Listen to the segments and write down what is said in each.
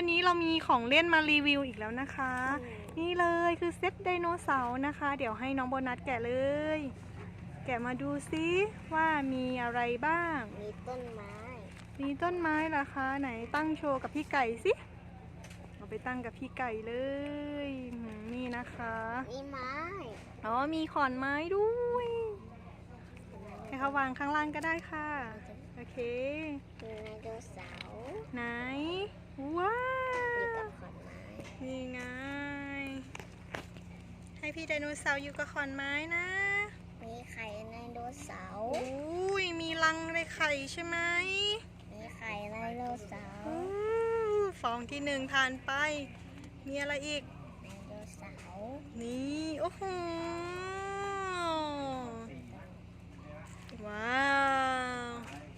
วันนี้เรามีของเล่นมารีวิวอีกแล้วนะคะ นี่เลยคือเซตไดโนเสาร์นะคะ เดี๋ยวให้น้องโบนัสแกะเลย แกะมาดูซิว่ามีอะไรบ้าง มีต้นไม้ มีต้นไม้เหรอคะไหนตั้งโชว์กับพี่ไก่สิเอาไปตั้งกับพี่ไก่เลยอืมนี่นะคะ มีไม้ อ๋อมีขอนไม้ด้วย ให้เขาวางข้างล่างก็ได้ค่ะ โอเคมีไดโนเสาร์ไหน ว้าอยู่กับขอนไม้นี่ไง ให้พี่ไดโนเสาร์อยู่กับขอนไม้นะ มีไข่ไดโนเสาร์อุ้ยมีรังในไข่ใช่ไหมมีไข่ไดโนเสาร์อู้ฟองที่หนึ่งผ่านไป มีอะไรอีก ไดโนเสาร์นี่ โอ้โห ว้าว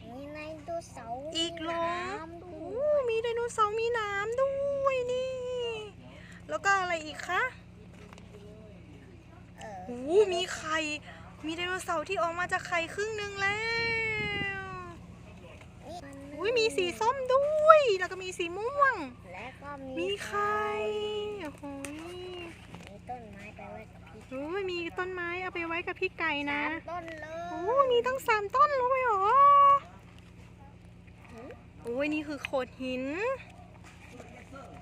มีไดโนเสาร์ อีกเหรอ มีน้ำด้ โอ้ วย มีไดโน เสาร์มีน้ำด้วยนี่ แล้วก็อะไรอีกคะเออโอ้มีไข่ มีไดโนเสาร์ที่ออกมาจากไข่ครึ่งหนึ่งแล้วอุ้ยมีสีส้มด้วย แล้วก็มีสีม่วง และก็มีมีไข่โอ้โหมีต้นไม้ไปไว้กับพี่โอ้ยมีต้นไม้เอาไปไว้กับพี่ไก่นะสามต้นเลโอ้ยมีตั้งสามต้นเลยเหรอ โอ้ยนี่คือโขดหิน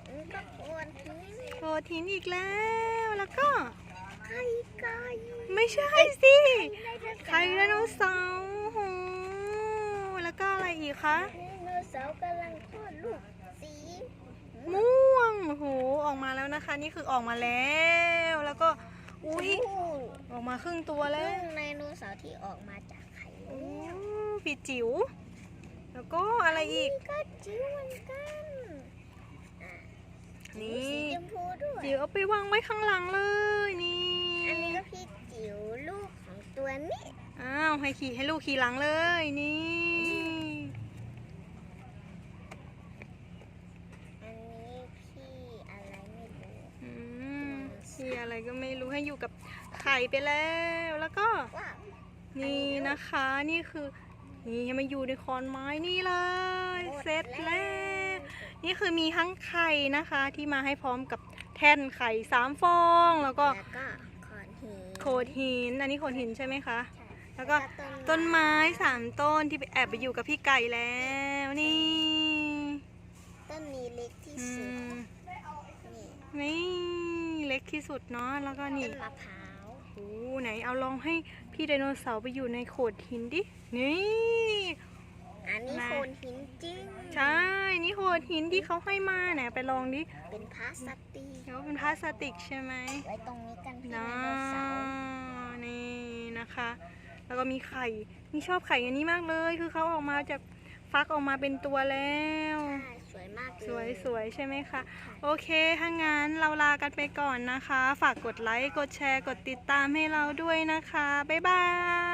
มันก็กวนทิ้งโขดหินอีกแล้ว แล้วก็ไข่ไก่ไม่ใช่สิไข่ไดโนเสาร์โอ้โหแล้วก็อะไรอีกคะ ไดโนเสาร์กำลังคลอดลูกสีม่วงโอ้โหออกมาแล้วนะคะ นี่คือออกมาแล้ว แล้วก็ อุ้ยชมพูออกมาครึ่งตัวแล้ซึ่วงไดโนเสาร์ที่ออกมาจากไข่ โอ้เนี่ยพี่จิ๋ว แล้วก็อะไรอีกนี่ก็จิ๋วเหมือนกันอะนี่สีชมพูด้วยจิ๋วเอาไปวางไว้ข้างหลังเลยนี่อันนี้ก็พี่จิ๋วลูกของตัวนี้อ้าวให้ขี่ให้ลูกขี่หลังเลยนี่อันนี้พี่อะไรไม่รู้อืมพี่อะไรก็ไม่รู้ให้อยู่กับไข่ไปแล้ว แล้วก็ว้าวนี่นะคะ นี่คือ นี่ให้มาอยู่ในคอนไม้นี่เลยหมดเสร็จแล้ววนี่คือมีทั้งไข่นะคะที่มาให้พร้อมกับแท่นไข่สามฟอง แล้วก็แล้วก็ขอนหินโขดหิน อันนี้โขดหินใช่ไหมคะใช่แล้วก็ต้นไม้สามต้นที่ไปแอบไปอยู่กับพี่ไก่แล้วนี่ ต้นนี้เล็กที่อืสุดมนี่ นี่เล็กที่สุดเนาะแล้วก็นี่ต้นมะพร้าวโอ้ไหนเอาลองให้พี่ไดโนเสาร์ไปอยู่ในโขดหินดิ นี่ อันนี้มา โคนหินจริงใช่ นี่โขดหินที่เขาให้มาไหนไปลองดิเป็นพลาสติกเขาเป็นพลาสติกใช่ไหม ไว้ตรงนี้กันพี่ไดนะโนเสาร์นี่นะคะ แล้วก็มีไข่ นี่ชอบไข่อันนี้มากเลย คือเขาออกมาจาก ฟักออกมาเป็นตัวแล้วใช่สวยมากเลยสวยสวยใช่ไหมคะ โอเค ถ้างั้นเราลากันไปก่อนนะคะ ฝากกดไลค์ กดแชร์ กดติดตามให้เราด้วยนะคะ บ๊ายบาย